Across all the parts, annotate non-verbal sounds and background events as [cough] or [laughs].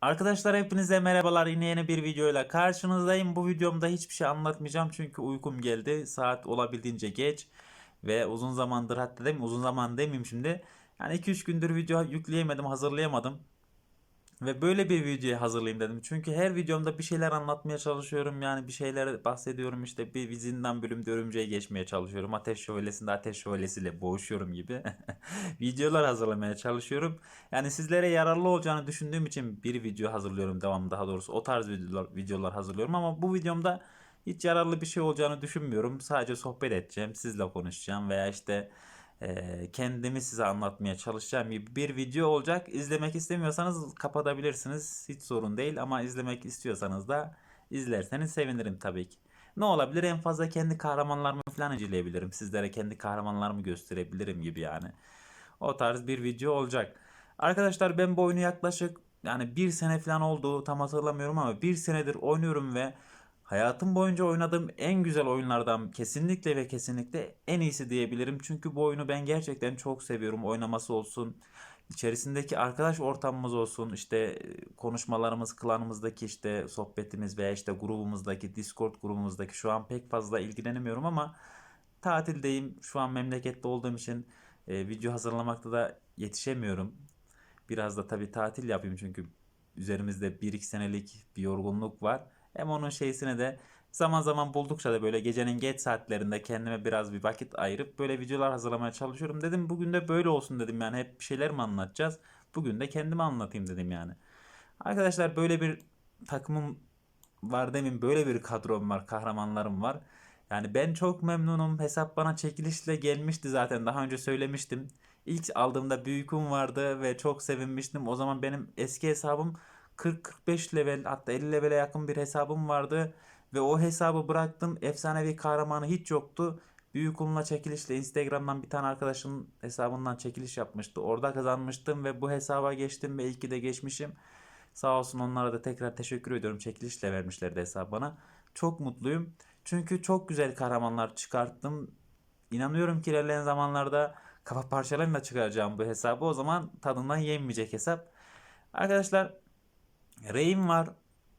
Arkadaşlar hepinize merhabalar. Yine yeni bir videoyla karşınızdayım. Bu videomda hiçbir şey anlatmayacağım çünkü uykum geldi. Saat olabildiğince geç ve uzun zamandır hatta demeyeyim uzun zaman demeyeyim şimdi. Yani 2-3 gündür video yükleyemedim, hazırlayamadım. Ve böyle bir videoyu hazırlayayım dedim. Çünkü her videomda bir şeyler anlatmaya çalışıyorum. Yani bir şeyler bahsediyorum. İşte bir zindan bölümde örümceğe geçmeye çalışıyorum. Ateş şövalesinde ateş şövalesiyle boğuşuyorum gibi. [laughs] Videolar hazırlamaya çalışıyorum. Yani sizlere yararlı olacağını düşündüğüm için bir video hazırlıyorum. Devam daha doğrusu o tarz videolar, videolar hazırlıyorum. Ama bu videomda hiç yararlı bir şey olacağını düşünmüyorum. Sadece sohbet edeceğim. Sizle konuşacağım veya işte kendimi size anlatmaya çalışacağım gibi bir video olacak. İzlemek istemiyorsanız kapatabilirsiniz. Hiç sorun değil ama izlemek istiyorsanız da izlerseniz sevinirim tabii ki. Ne olabilir? En fazla kendi kahramanlarımı falan inceleyebilirim. Sizlere kendi kahramanlarımı gösterebilirim gibi yani. O tarz bir video olacak. Arkadaşlar ben bu oyunu yaklaşık yani bir sene falan oldu tam hatırlamıyorum ama bir senedir oynuyorum ve Hayatım boyunca oynadığım en güzel oyunlardan kesinlikle ve kesinlikle en iyisi diyebilirim. Çünkü bu oyunu ben gerçekten çok seviyorum. Oynaması olsun, içerisindeki arkadaş ortamımız olsun, işte e, konuşmalarımız, klanımızdaki işte sohbetimiz veya işte grubumuzdaki, Discord grubumuzdaki şu an pek fazla ilgilenemiyorum ama tatildeyim. Şu an memlekette olduğum için e, video hazırlamakta da yetişemiyorum. Biraz da tabii tatil yapayım çünkü üzerimizde bir iki senelik bir yorgunluk var. Hem onun şeysine de zaman zaman buldukça da böyle gecenin geç saatlerinde kendime biraz bir vakit ayırıp böyle videolar hazırlamaya çalışıyorum. Dedim bugün de böyle olsun dedim yani hep bir şeyler mi anlatacağız? Bugün de kendimi anlatayım dedim yani. Arkadaşlar böyle bir takımım var demin böyle bir kadrom var, kahramanlarım var. Yani ben çok memnunum. Hesap bana çekilişle gelmişti zaten. Daha önce söylemiştim. İlk aldığımda büyüküm vardı ve çok sevinmiştim. O zaman benim eski hesabım 40-45 level hatta 50 levele yakın bir hesabım vardı. Ve o hesabı bıraktım. Efsanevi kahramanı hiç yoktu. Büyük uluna çekilişle Instagram'dan bir tane arkadaşın hesabından çekiliş yapmıştı. Orada kazanmıştım ve bu hesaba geçtim ve iyi ki de geçmişim. Sağ olsun onlara da tekrar teşekkür ediyorum. Çekilişle vermişlerdi hesabı bana. Çok mutluyum. Çünkü çok güzel kahramanlar çıkarttım. İnanıyorum ki ilerleyen zamanlarda kafa parçalarıyla çıkaracağım bu hesabı. O zaman tadından yenmeyecek hesap. Arkadaşlar Rey'im var.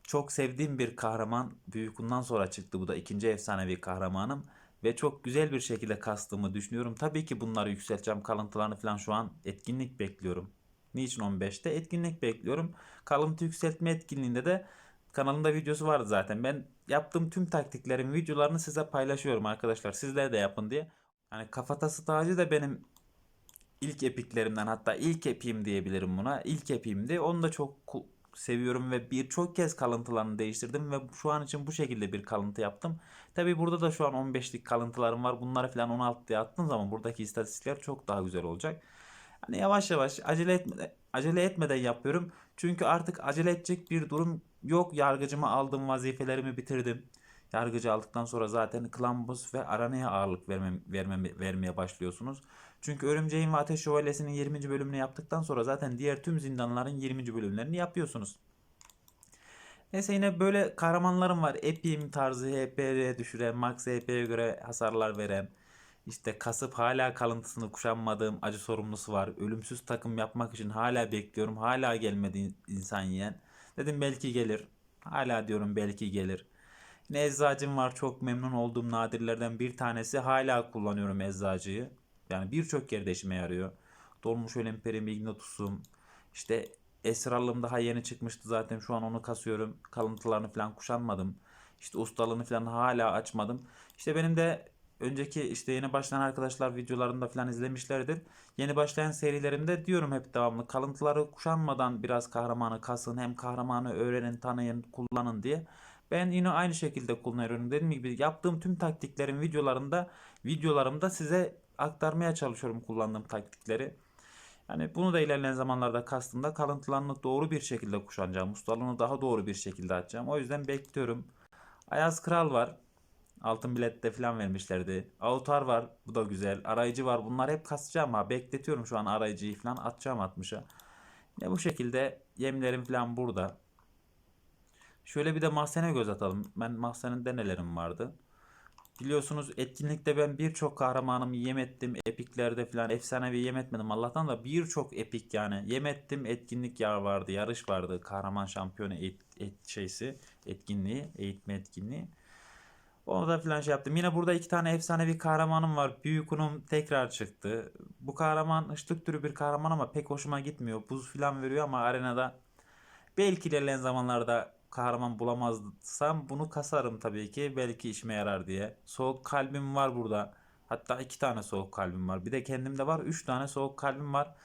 Çok sevdiğim bir kahraman. Büyükundan sonra çıktı bu da ikinci efsanevi kahramanım. Ve çok güzel bir şekilde kastığımı düşünüyorum. Tabii ki bunları yükselteceğim. Kalıntılarını falan şu an etkinlik bekliyorum. Niçin 15'te? Etkinlik bekliyorum. Kalıntı yükseltme etkinliğinde de kanalımda videosu vardı zaten. Ben yaptığım tüm taktiklerin videolarını size paylaşıyorum arkadaşlar. Sizler de yapın diye. Hani kafatası tacı da benim ilk epiklerimden hatta ilk epiyim diyebilirim buna. İlk epiyimdi. Onu da çok seviyorum ve birçok kez kalıntılarını değiştirdim ve şu an için bu şekilde bir kalıntı yaptım. Tabi burada da şu an 15'lik kalıntılarım var. Bunları falan 16'ya attığım zaman buradaki istatistikler çok daha güzel olacak. Hani yavaş yavaş acele etmeden, acele etmeden yapıyorum. Çünkü artık acele edecek bir durum yok. Yargıcıma aldığım vazifelerimi bitirdim. Yargıcı aldıktan sonra zaten Klambus ve Arana'ya ağırlık vermem, vermem, vermeye başlıyorsunuz. Çünkü Örümceğin ve Ateş Şövalyesi'nin 20. bölümünü yaptıktan sonra zaten diğer tüm zindanların 20. bölümlerini yapıyorsunuz. Neyse yine böyle kahramanlarım var. Epim tarzı HP'ye düşüren, Max HP'ye göre hasarlar veren. İşte kasıp hala kalıntısını kuşanmadığım acı sorumlusu var. Ölümsüz takım yapmak için hala bekliyorum. Hala gelmedi insan yiyen. Dedim belki gelir. Hala diyorum belki gelir. Yine eczacım var. Çok memnun olduğum nadirlerden bir tanesi. Hala kullanıyorum eczacıyı. Yani birçok yerde işime yarıyor. Dolmuş Ölemperim, Ignatus'um. İşte Esrarlığım daha yeni çıkmıştı zaten. Şu an onu kasıyorum. Kalıntılarını falan kuşanmadım. İşte ustalığını falan hala açmadım. İşte benim de önceki işte yeni başlayan arkadaşlar videolarında falan izlemişlerdir. Yeni başlayan serilerimde diyorum hep devamlı kalıntıları kuşanmadan biraz kahramanı kasın. Hem kahramanı öğrenin, tanıyın, kullanın diye. Ben yine aynı şekilde kullanıyorum. Dediğim gibi yaptığım tüm taktiklerin videolarında videolarımda size aktarmaya çalışıyorum kullandığım taktikleri. Yani bunu da ilerleyen zamanlarda kastımda kalıntılarını doğru bir şekilde kuşanacağım. Ustalığını daha doğru bir şekilde açacağım. O yüzden bekliyorum. Ayaz Kral var. Altın bilette falan vermişlerdi. Autar var. Bu da güzel. Arayıcı var. Bunlar hep kasacağım ha. Bekletiyorum şu an arayıcıyı falan. Atacağım 60'a. Yine bu şekilde yemlerim falan burada. Şöyle bir de mahzene göz atalım. Ben mahzeninde nelerim vardı. biliyorsunuz etkinlikte ben birçok kahramanımı yem ettim. Epiklerde falan efsanevi yem etmedim. Allah'tan da birçok epik yani yem ettim. Etkinlik yer vardı, yarış vardı. Kahraman şampiyonu et, et şeysi, etkinliği, eğitme etkinliği. Onu da falan şey yaptım. Yine burada iki tane efsanevi kahramanım var. Büyük Unum tekrar çıktı. Bu kahraman ışlık türü bir kahraman ama pek hoşuma gitmiyor. Buz falan veriyor ama arenada belki ilerleyen zamanlarda kahraman bulamazsam bunu kasarım tabii ki. Belki işime yarar diye. Soğuk kalbim var burada. Hatta iki tane soğuk kalbim var. Bir de kendimde var. Üç tane soğuk kalbim var.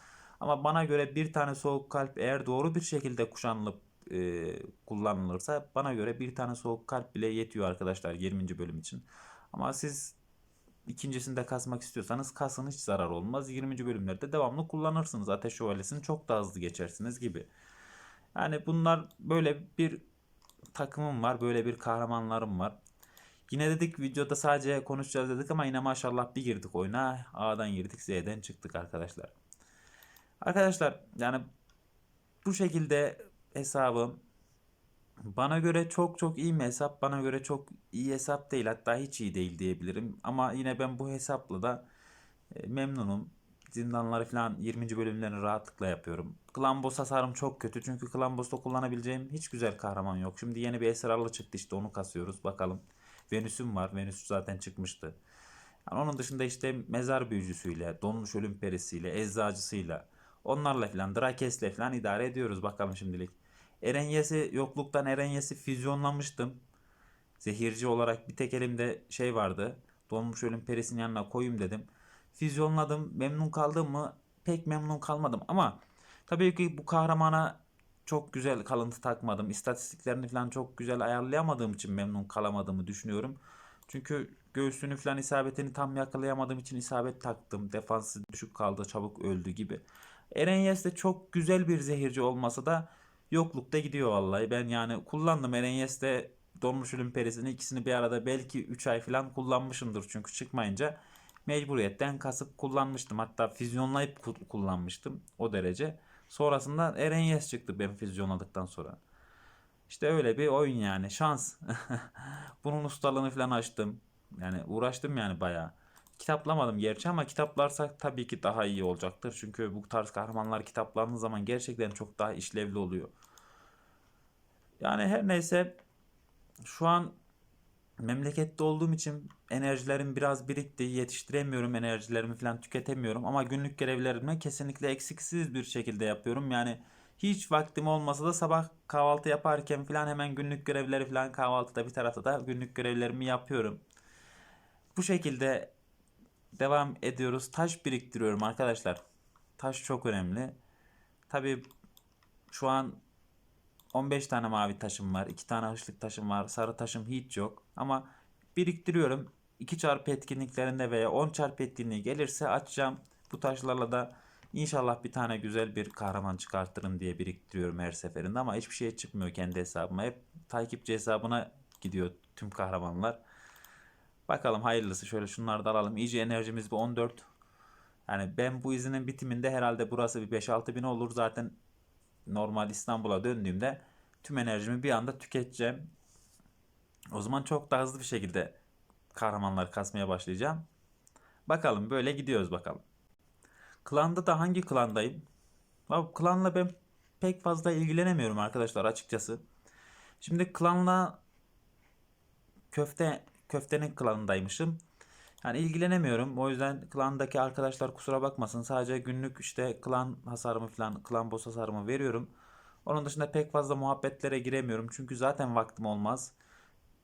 Ama bana göre bir tane soğuk kalp eğer doğru bir şekilde kuşanılıp e, kullanılırsa bana göre bir tane soğuk kalp bile yetiyor arkadaşlar 20. bölüm için. Ama siz ikincisinde kasmak istiyorsanız kasın hiç zarar olmaz. 20. bölümlerde devamlı kullanırsınız. Ateş şövalyesini çok daha hızlı geçersiniz gibi. Yani bunlar böyle bir takımım var. Böyle bir kahramanlarım var. Yine dedik videoda sadece konuşacağız dedik ama yine maşallah bir girdik oyuna. A'dan girdik Z'den çıktık arkadaşlar. Arkadaşlar yani bu şekilde hesabım bana göre çok çok iyi mi hesap? Bana göre çok iyi hesap değil. Hatta hiç iyi değil diyebilirim. Ama yine ben bu hesapla da e, memnunum. Zindanları falan 20. bölümlerini rahatlıkla yapıyorum. Clan Boss hasarım çok kötü. Çünkü Clan Boss'ta kullanabileceğim hiç güzel kahraman yok. Şimdi yeni bir esrarlı çıktı işte onu kasıyoruz. Bakalım. Venüs'üm var. Venüs zaten çıkmıştı. Yani onun dışında işte mezar büyücüsüyle, donmuş ölüm perisiyle, eczacısıyla, onlarla falan, Drakes'le falan idare ediyoruz bakalım şimdilik. Erenyes'i yokluktan Erenyes'i füzyonlamıştım. Zehirci olarak bir tek elimde şey vardı. Donmuş ölüm perisinin yanına koyayım dedim. Füzyonladım. Memnun kaldım mı? Pek memnun kalmadım ama tabii ki bu kahramana çok güzel kalıntı takmadım. İstatistiklerini falan çok güzel ayarlayamadığım için memnun kalamadığımı düşünüyorum. Çünkü göğsünü falan isabetini tam yakalayamadığım için isabet taktım. Defansı düşük kaldı, çabuk öldü gibi. Erenyes de çok güzel bir zehirci olmasa da yoklukta gidiyor vallahi. Ben yani kullandım Erenyes'te donmuş ölüm perisini ikisini bir arada belki 3 ay falan kullanmışımdır. Çünkü çıkmayınca mecburiyetten kasıp kullanmıştım. Hatta füzyonlayıp ku- kullanmıştım o derece. Sonrasında Erenyes çıktı ben füzyonladıktan sonra. İşte öyle bir oyun yani şans. [laughs] Bunun ustalığını falan açtım. Yani uğraştım yani bayağı. Kitaplamadım gerçi ama kitaplarsak tabii ki daha iyi olacaktır. Çünkü bu tarz kahramanlar kitaplandığı zaman gerçekten çok daha işlevli oluyor. Yani her neyse şu an memlekette olduğum için enerjilerim biraz birikti. Yetiştiremiyorum enerjilerimi falan tüketemiyorum. Ama günlük görevlerimi kesinlikle eksiksiz bir şekilde yapıyorum. Yani hiç vaktim olmasa da sabah kahvaltı yaparken falan hemen günlük görevleri falan kahvaltıda bir tarafta da günlük görevlerimi yapıyorum. Bu şekilde devam ediyoruz. Taş biriktiriyorum arkadaşlar. Taş çok önemli. Tabii şu an 15 tane mavi taşım var. 2 tane hışlık taşım var. Sarı taşım hiç yok. Ama biriktiriyorum. 2 çarpı etkinliklerinde veya 10 çarpı etkinliği gelirse açacağım. Bu taşlarla da inşallah bir tane güzel bir kahraman çıkartırım diye biriktiriyorum her seferinde. Ama hiçbir şey çıkmıyor kendi hesabıma. Hep takipçi hesabına gidiyor tüm kahramanlar. Bakalım hayırlısı. Şöyle şunları da alalım. İyice enerjimiz bir 14. Yani ben bu izinin bitiminde herhalde burası bir 5-6 bin olur. Zaten normal İstanbul'a döndüğümde tüm enerjimi bir anda tüketeceğim. O zaman çok daha hızlı bir şekilde kahramanlar kasmaya başlayacağım. Bakalım böyle gidiyoruz bakalım. Klanda da hangi klandayım? Abi klanla ben pek fazla ilgilenemiyorum arkadaşlar açıkçası. Şimdi klanla köfte köftenin klanındaymışım. Yani ilgilenemiyorum. O yüzden klandaki arkadaşlar kusura bakmasın. Sadece günlük işte klan hasarımı falan, klan boss hasarımı veriyorum. Onun dışında pek fazla muhabbetlere giremiyorum. Çünkü zaten vaktim olmaz.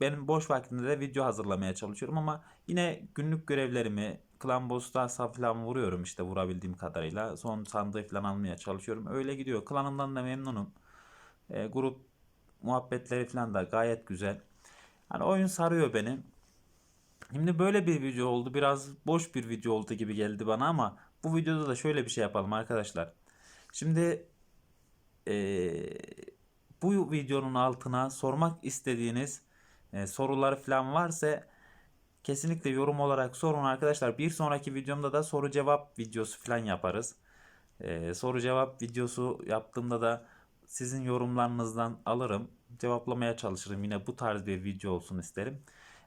Benim boş vaktimde de video hazırlamaya çalışıyorum ama yine günlük görevlerimi klan boss'ta falan vuruyorum işte vurabildiğim kadarıyla. Son sandığı falan almaya çalışıyorum. Öyle gidiyor. Klanımdan da memnunum. E, grup muhabbetleri falan da gayet güzel. Hani oyun sarıyor beni. Şimdi böyle bir video oldu. Biraz boş bir video oldu gibi geldi bana ama bu videoda da şöyle bir şey yapalım arkadaşlar. Şimdi eee, bu videonun altına sormak istediğiniz e, sorular falan varsa kesinlikle yorum olarak sorun arkadaşlar. Bir sonraki videomda da soru cevap videosu falan yaparız. Eee, soru cevap videosu yaptığımda da sizin yorumlarınızdan alırım. Cevaplamaya çalışırım. Yine bu tarz bir video olsun isterim.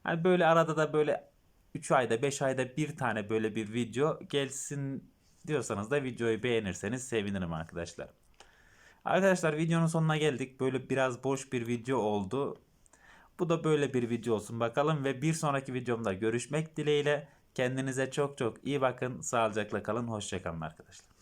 Yani böyle arada da böyle 3 ayda 5 ayda bir tane böyle bir video gelsin diyorsanız da videoyu beğenirseniz sevinirim arkadaşlar. Arkadaşlar videonun sonuna geldik. Böyle biraz boş bir video oldu. Bu da böyle bir video olsun bakalım ve bir sonraki videomda görüşmek dileğiyle. Kendinize çok çok iyi bakın. Sağlıcakla kalın. Hoşçakalın arkadaşlar.